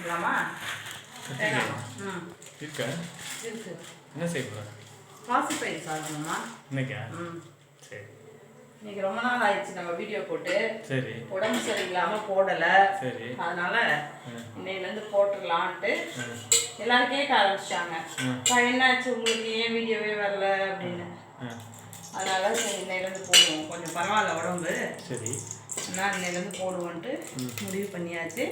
போட்டுக்கலாமா ம். இருக்கா. இருக்கு. என்ன செய்ய போகிற பாசிப்பயிறு சாப்பிடணுமா இன்னைக்கா? ம். சரி. இன்னைக்கு ரொம்ப நாள் ஆயிடுச்சு நம்ம வீடியோ போட்டு. சரி. உடம்பு சரியில்லாமல் போடலை. சரி. அதனால. இன்னையிலேருந்து போட்டுடலான்ட்டு ம். எல்லாரும் கேட்க ஆரம்பிச்சிட்டாங்க. "அக்கா, என்னாச்சு உங்களுக்கு? ஏன் வீடியோவே வரல? அப்படின்னு. அதனால சரி இன்னையிலேருந்து போடுவோம். கொஞ்சம் பரவாயில்ல உடம்பு. சரி. நான் இன்னையிலேருந்து போடுவோன்ட்டு முடிவு பண்ணியாச்சு.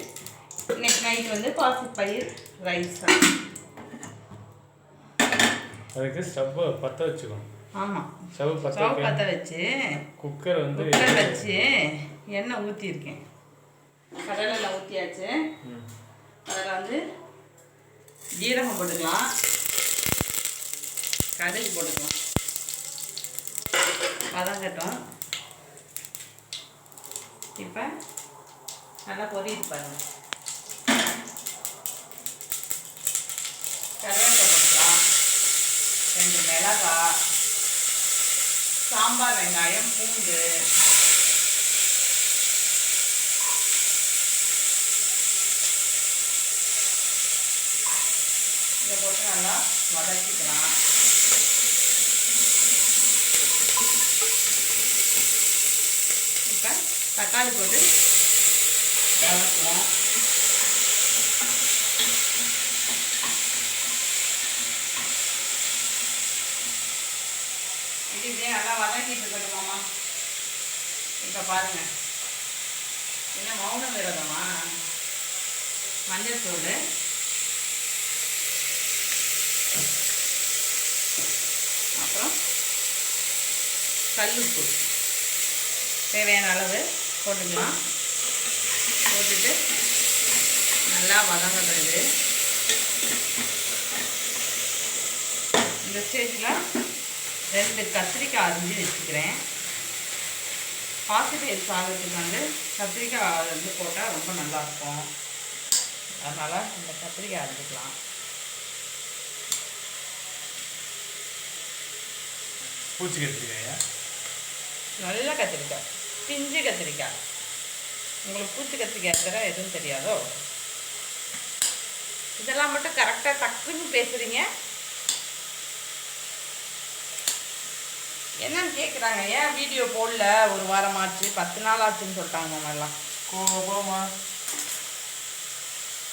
இன்னைக்கு நைட் வந்து பாசிப்பயிர் ரைஸ். அதுக்கு ஸ்டவ்வை பற்ற வச்சுக்கணும். ஆமாம் ஸ்டவ் பற்ற ஸ்டவ் பற்ற வச்சு குக்கர் வந்து குக்கர் வச்சு எண்ணெய் ஊற்றிருக்கேன் கடலில் ஊற்றியாச்சு. அதில் வந்து ஜீரகம் போட்டுக்கலாம். கடுகு போட்டுக்கலாம். வதங்கட்டும் இப்போ நல்லா பொரியுது பாருங்க கருவேப்பிலை போட்டுக்கலாம் ரெண்டு மிளகாய் சாம்பார் வெங்காயம் பூண்டு. இதை போட்டு நல்லா வதக்கிக்கலாம். இப்போ தக்காளி போட்டு வதக்குவோம். இப்படியே நல்லா வதங்கிட்டு இருக்கட்டுமாம்மா இப்போ பாருங்க. என்ன மௌன விரதமா? மஞ்சத்தூள் அப்புறம் கல்லுப்பு. தேவையான அளவு போட்டுக்கலாம். போட்டுட்டு நல்லா வதங்கட்டும் இது. இந்த ஸ்டேஜில் ரெண்டு கத்திரிக்காய் அரிஞ்சு வச்சுக்கிறேன். பாசிப்பயிர் சாதத்துக்கு வந்து கத்திரிக்காய் வந்து போட்டால் ரொம்ப நல்லாயிருக்கும் அதனால் இந்த கத்திரிக்காய் அரிஞ்சிக்கலாம். பூச்சி கத்திரிக்காயா? நல்ல கத்திரிக்காய். பிஞ்சு கத்திரிக்காய். உங்களுக்கு பூச்சி கத்திரிக்காய் தவிர எதுவும் தெரியாதோ? இதெல்லாம் மட்டும் கரெக்டாக டக்குன்னு பேசுகிறீங்க என்னன்னு கேட்குறாங்க ஏன் வீடியோ போடல? ஒரு வாரம் ஆச்சு பத்து நாள் ஆச்சுன்னு சொல்லிட்டாங்க மாமெல்லாம் கோபமா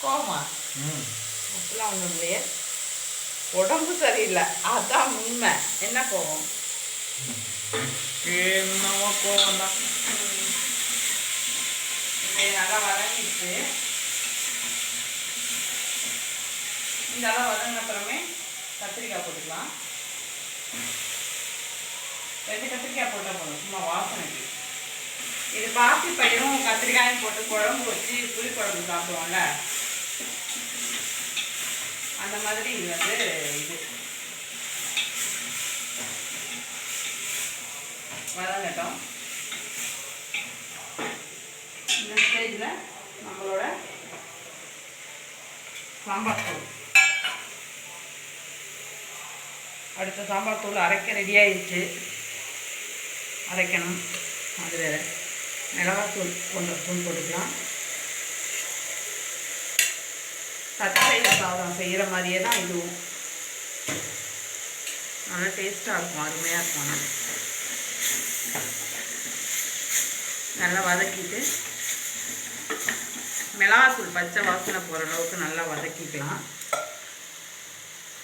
கோமா ம். அப்படிலாம் ஒன்றும் இல்லையே. உடம்பு சரியில்லை. அதான் உண்மை. என்ன கோவம்? என்னவோ கோபம் தான் நல்லா வதங்கிடுச்சு. இந்த அளவு வதங்கின அப்புறமே கத்திரிக்காய் போட்டுக்கலாம். ரெண்டு கத்திரிக்காய் போட்டால் போதும். சும்மா வாசனைக்கு இது பாசி பயிரும் கத்திரிக்காயும் போட்டு குழம்பு வச்சு புளி குழம்பு சாப்பிடுவோம்ல. அந்த மாதிரி இது வந்து இது. வதங்கட்டும். இந்த ஸ்டேஜில் நம்மளோட சாம்பார் தூள். அடுத்த சாம்பார் தூள் அரைக்க ரெடி அரைக்கணும். அதில் மிளகாத்தூள் போன்ற தூள் போட்டுக்கலாம். தக்காளி சாதம் செய்கிற மாதிரியே தான் இதுவும். நல்லா டேஸ்ட்டாக இருக்கும் அருமையாக இருக்கும் ஆனால் நல்லா வதக்கிட்டு மிளகாத்தூள் பச்சை வாசனை போகிற அளவுக்கு நல்லா வதக்கிக்கலாம்.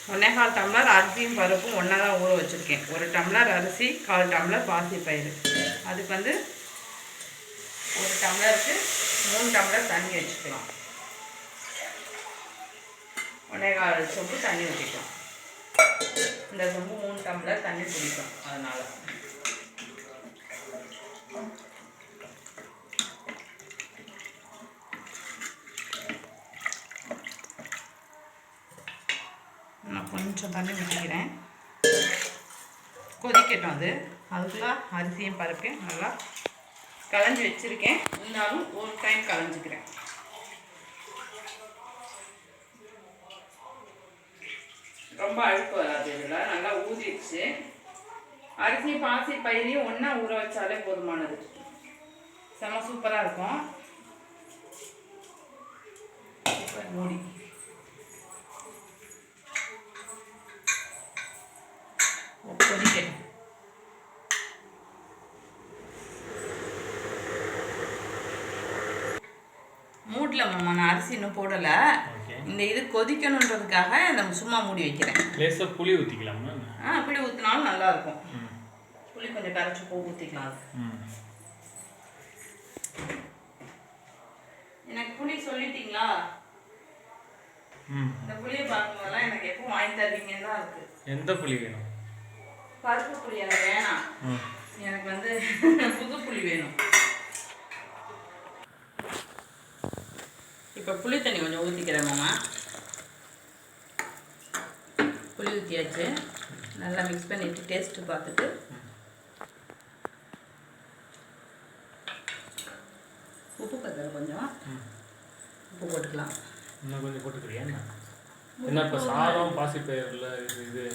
ஒன்றேகால் டம்ளர் அரிசியும் பருப்பும் ஒன்றா தான் ஊற வச்சுருக்கேன். ஒரு டம்ளர் அரிசி கால் டம்ளர் பாசி பயிறு. அதுக்கு வந்து ஒரு டம்ளருக்கு மூணு டம்ளர் தண்ணி வச்சுக்கலாம். ஒன்றேகால் சொம்பு தண்ணி ஊற்றிக்கலாம் இந்த சொம்பு மூணு டம்ளர் தண்ணி குடிக்கும் அதனால் நான் கொஞ்சம் தண்ணி ஊற்றிக்கிறேன் கொதிக்கட்டும் அது. அதுக்குள்ள அரிசியும் பருப்பையும் நல்லா களைஞ்சி வச்சுருக்கேன். இருந்தாலும் ஒரு டைம் களைஞ்சிக்கிறேன். ரொம்ப அழுப்பு வராது இதில். நல்லா ஊதிடுச்சு. அரிசி பாசி பயிரையும் ஒன்றா ஊற வச்சாலே போதுமானது. செம சூப்பராக இருக்கும். மூடி கொதிக்கட்டும் மூடில் மாமா நான் அரிசி இன்னும் போடலை. இந்த இது கொதிக்கணுன்றதுக்காக இந்த சும்மா மூடி வைக்கிறேன். லேசாக புளி ஊற்றிக்கலாமா ஆ புளி ஊற்றினாலும் நல்லா இருக்கும் புளி கொஞ்சம் கரைச்சி பூ ஊற்றிக்கலாம் அது. ம். எனக்கு புளி சொல்லிட்டீங்களா? இந்த புளியை பார்க்கும்போதெல்லாம் எனக்கு எப்போ வாங்கி தருவீங்கன்னு தான் இருக்கு. எந்த புளி வேணும்? பருப்பு புளி எனக்கு வேணாம். எனக்கு வந்து புது புளி வேணும். இப்போ புளி தண்ணி கொஞ்சம் ஊற்றிக்கிறேன் மாமா. புளி ஊற்றியாச்சு நல்லா மிக்ஸ் பண்ணிட்டு டேஸ்ட்டு பார்த்துட்டு. உப்பு பத்தல கொஞ்சம். உப்பு போட்டுக்கலாம். இன்னும் கொஞ்சம் போட்டுக்கிறியா என்ன? என்ன இப்போ சாதம் பாசிப்பயிரில் இது இது.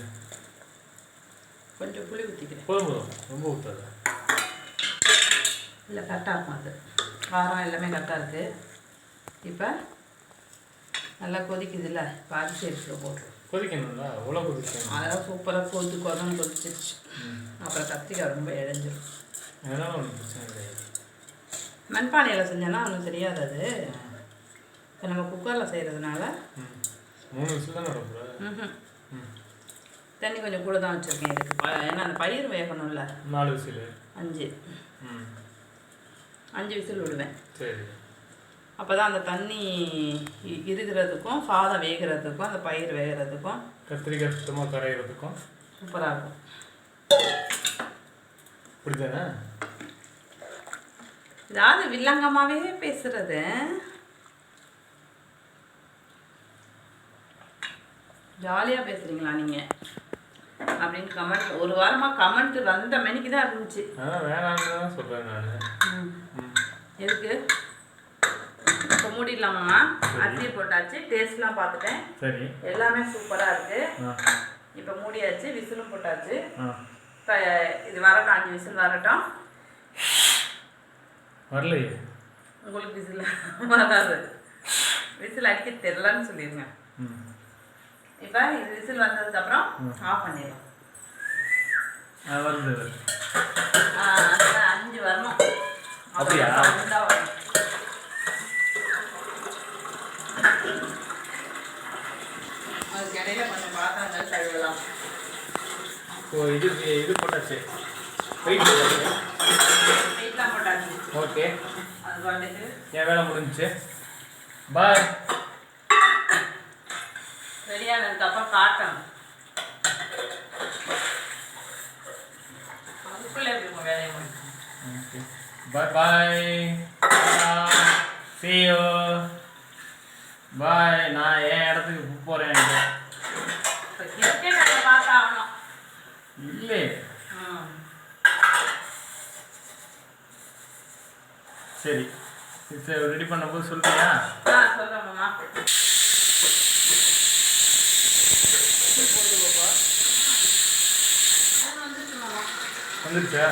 கொஞ்சம் புளி ஊற்றிக்கிறேன் போதும் போதும். ரொம்ப ஊற்றாது இல்லை கரெக்டாக இருக்கும் அது. காரம் எல்லாமே கரெக்டாக இருக்குது இப்போ நல்லா கொதிக்குதுல்ல அரிசி அரிசியில் போட்டுரும் கொதிக்கணும்ல? எவ்வளோ கொதிக்கணும். அதெல்லாம் சூப்பராக கொதி கொதன்னு கொதிச்சிருச்சு. அப்புறம் கத்திரிக்காய் ரொம்ப இழைஞ்சிரும். அதனால ஒன்றும் பிரச்சனை கிடையாது. மண்பானையில் செஞ்சோன்னா ஒன்றும் தெரியாது அது. இப்போ நம்ம குக்கரில் செய்கிறதுனால மூணு விசில் தானே வரப்போ ம்ஹும். ம். தண்ணி கொஞ்சம் கூட தான் வச்சுருக்கேன் இதுக்கு. ஏன்னா அந்த பயிர் வேகணும்ல. நாலு விசில். அஞ்சு. அஞ்சு விசில் விடுவேன். சரி. அப்போ தான் அந்த தண்ணி இருக்கிறதுக்கும் சாதம் வேகிறதுக்கும் அந்த பயிர் வேகிறதுக்கும் கத்திரிக்காய் சுத்தமாக கரையிறதுக்கும் சூப்பராக இருக்கும். இப்படிதானே ஏதாவது வில்லங்கமாகவே பேசுறது. ஜாலியாக பேசுகிறீங்களா நீங்கள் அப்படின்னு கமெண்ட் ஒரு வாரமாக கமெண்ட் வந்த மணிக்கு தான் இருந்துச்சு. வேணாம்னு தான் சொல்கிறேன் நான். எதுக்கு? இப்போ மூடிடலாமாம்மா அரிசி போட்டாச்சு. டேஸ்ட்லாம் பார்த்துட்டேன். சரி. எல்லாமே சூப்பராக இருக்குது இப்போ மூடியாச்சு விசிலும் போட்டாச்சு. இப்போ இது வரட்டும் அஞ்சு விசில் வரட்டும். வரலையே. உங்களுக்கு விசில் வராது. விசில் அடிக்க தெரிலன்னு சொல்லிடுங்க இப்போ இது விசில் வந்ததுக்கப்புறம் ஆஃப் பண்ணிடலாம். வருது அஞ்சு வரணும். அப்படியா? அப்புறம் sound ஆ வரணும். அதுக்கு இடையில கொஞ்சம் பாத்திரங்கள் கழுவலாம் ஓ இது இது போட்டாச்சு. வெயிட் போட்டாச்சு? வெயிட்லாம் போட்டாச்சு. ஓகே அது பாட்டுக்கு என் வேலை முடிஞ்சுச்சு. பாய் ரெடியானதுக்கப்புறம் காட்டணும். அதுக்குள்ளே உங்கள் வேலையை முடியும் okay bye bye see you. Bye நான் என் இடத்துக்கு போகிறேன் இப்போ கிரிக்கெட் அதை பார்த்தாகணும் இல்லை. சரி. சரி ரெடி பண்ணும்போது சொல்றியா? வந்துருச்சா.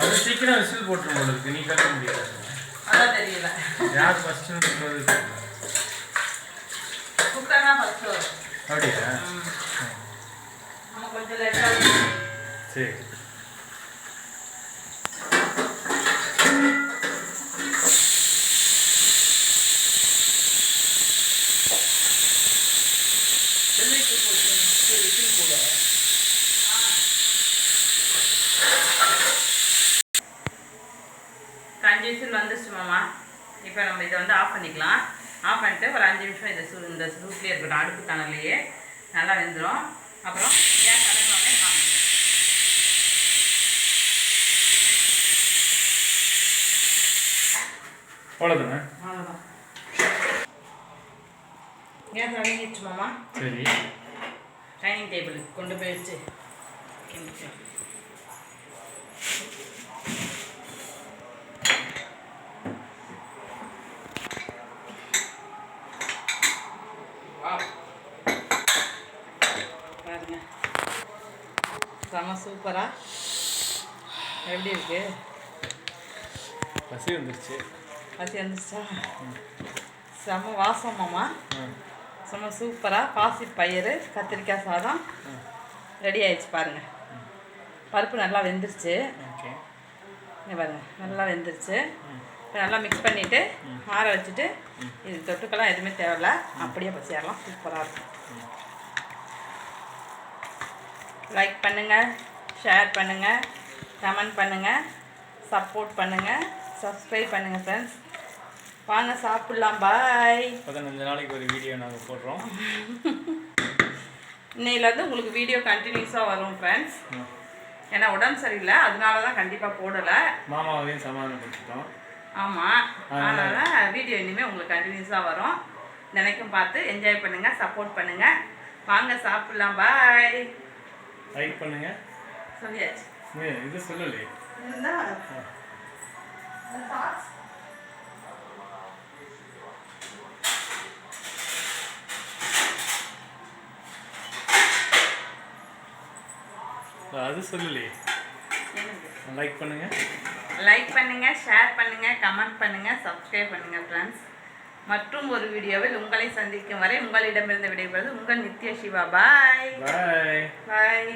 அது சீக்கிரம் விசில் போட்டுரும் இருக்கு நீ கட்ட முடியாது. அதான் தெரியல. யார் ஃபஸ்ட்டு தெரியல. குக்கர் தான் அப்படியா சரி. அஞ்சு விசில் வந்துருச்சு மாமா. இப்போ நம்ம இதை வந்து ஆஃப் பண்ணிக்கலாம். ஆஃப் பண்ணிட்டு ஒரு அஞ்சு நிமிஷம் இந்த சூ இந்த சூட்லேயே இருக்கட்டும் அடுப்பு தணலையே நல்லா வெந்துடும் அப்புறம் கேஸ் அடங்கினோடனே காமிக்கும் அவ்வளோதானே அவ்வளோதான் கேஸ் அடங்கிடுச்சு மாமா. சரி. டைனிங் டேபிளுக்கு கொண்டு போய் இருக்கு. பசி வந்துருச்சு. பசி வந்துச்சா செம வாசமாம்மா செம சூப்பராக பாசி பயிறு கத்திரிக்காய் சாதம். ரெடி ஆயிடுச்சு பாருங்கள் பருப்பு நல்லா வெந்துருச்சு. ஓகே. இங்க பாருங்க. நல்லா வெந்துருச்சு. இப்போ நல்லா மிக்ஸ் பண்ணிவிட்டு ஆற வச்சுட்டு இது தொட்டுக்கெல்லாம் எதுவுமே தேவையில்ல. அப்படியே பசியாரலாம் சூப்பராக இருக்கும். லைக் பண்ணுங்கள் ஷேர் பண்ணுங்கள் கமெண்ட் பண்ணுங்கள் சப்போர்ட் பண்ணுங்கள் சப்ஸ்கிரைப் பண்ணுங்கள் ஃப்ரெண்ட்ஸ் வாங்க சாப்பிட்லாம் பாய் பதினஞ்சு நாளைக்கு ஒரு வீடியோ நாங்கள் போடுறோம். இன்னையிலேருந்து உங்களுக்கு வீடியோ கண்டினியூஸாக வரும் ஃப்ரெண்ட்ஸ். ஏன்னா உடம்பு சரியில்லை அதனால தான் கண்டிப்பாக போடலை. மாமாவையும் சமாதானப்படுத்திட்டோம். ஆமாம் அதனால- வீடியோ இனிமேல் உங்களுக்கு கண்டினியூஸாக வரும். நினைக்கும் பார்த்து என்ஜாய் பண்ணுங்கள் சப்போர்ட் பண்ணுங்கள் வாங்க சாப்பிட்லாம் பாய் லைக் பண்ணுங்க. சொல்லியாச்சு. இது சொல்லலையே அது? சொல்லலையே லைக் பண்ணுங்க. லைக் பண்ணுங்கள் ஷேர் பண்ணுங்கள் கமெண்ட் பண்ணுங்கள் சப்ஸ்கிரைப் பண்ணுங்கள் ஃப்ரெண்ட்ஸ் மற்றும் ஒரு வீடியோவில் உங்களை சந்திக்கும் வரை உங்களிடமிருந்து விடைபெறுவது உங்கள் நித்ய சிவா. பாய் பாய் பாய்